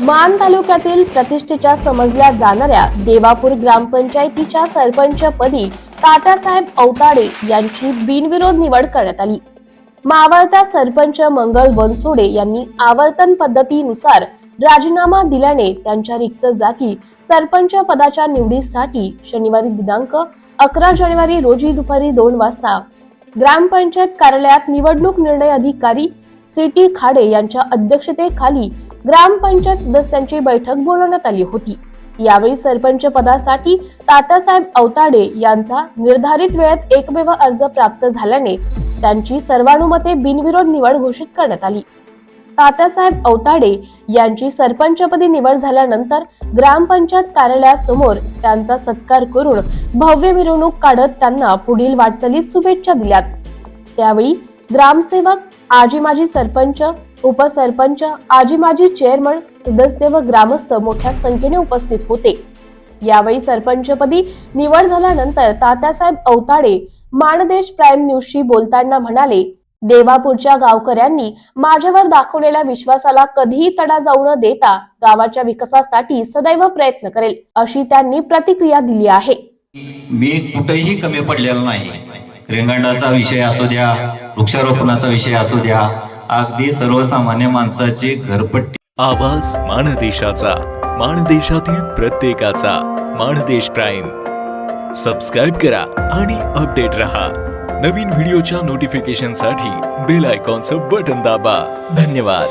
मान तालुक्यातील प्रतिष्ठेच्या समजल्या जाणाऱ्या देवापूर ग्रामपंचायतीच्या सरपंचपदी तात्यासाहेब औताडे यांची बिनविरोध निवड करण्यात आली. मावळता सरपंच मंगल बनसोडे यांनी आवर्तन पद्धतीनुसार राजीनामा दिल्याने त्यांच्या रिक्त जागी सरपंच पदाच्या निवडीसाठी शनिवारी दिनांक अकरा जानेवारी रोजी दुपारी दोन वाजता ग्रामपंचायत कार्यालयात निवडणूक निर्णय अधिकारी सिटी खाडे यांच्या अध्यक्षतेखाली ग्रामपंचायत सदस्यांची बैठक बोलवण्यात आली होती. यावेळी सरपंच पदासाठी तातासाहेब अवताडे यांचा निर्धारित वेळेत एकमेव अर्ज प्राप्त झाल्याने त्यांची सर्वानुमते बिनविरोध निवड घोषित करण्यात आली. तात्यासाहेब अवताडे यांची सरपंचपदी निवड झाल्यानंतर ग्रामपंचायत कार्यालयासमोर त्यांचा सत्कार करून भव्य मिरवणूक काढत त्यांना पुढील वाटचालीस शुभेच्छा दिल्यात. त्यावेळी ग्रामसेवक आजी माजी सरपंच उपसरपंच आजी माजी चेअरमन सदस्य व ग्रामस्थ मोठ्या संख्येने उपस्थित होते. यावेळी सरपंचपदी निवड झाल्यानंतर तात्यासाहेब अवताडे माणदेश प्राईम न्यूजशी बोलताना म्हणाले देवापूरच्या गावकऱ्यांनी माझ्यावर दाखवलेल्या विश्वासाला कधीही तडा जाऊ न देता गावाच्या विकासासाठी सदैव प्रयत्न करेल अशी त्यांनी प्रतिक्रिया दिली आहे. मी कुठेही कमी पडलेला नाही. रेंगांडाचा विषय असू द्या वृक्षारोपणाचा विषय असू द्या अगदी सर्वसामान्य माणसाची घरपट्टी. आवाज माणदेशाचा माणदेशातील प्रत्येकाचा माणदेश प्राईम. सबस्क्राईब करा आणि अपडेट रहा. नवीन व्हिडिओच्या नोटिफिकेशनसाठी बेल आयकॉनचं बटन दाबा. धन्यवाद.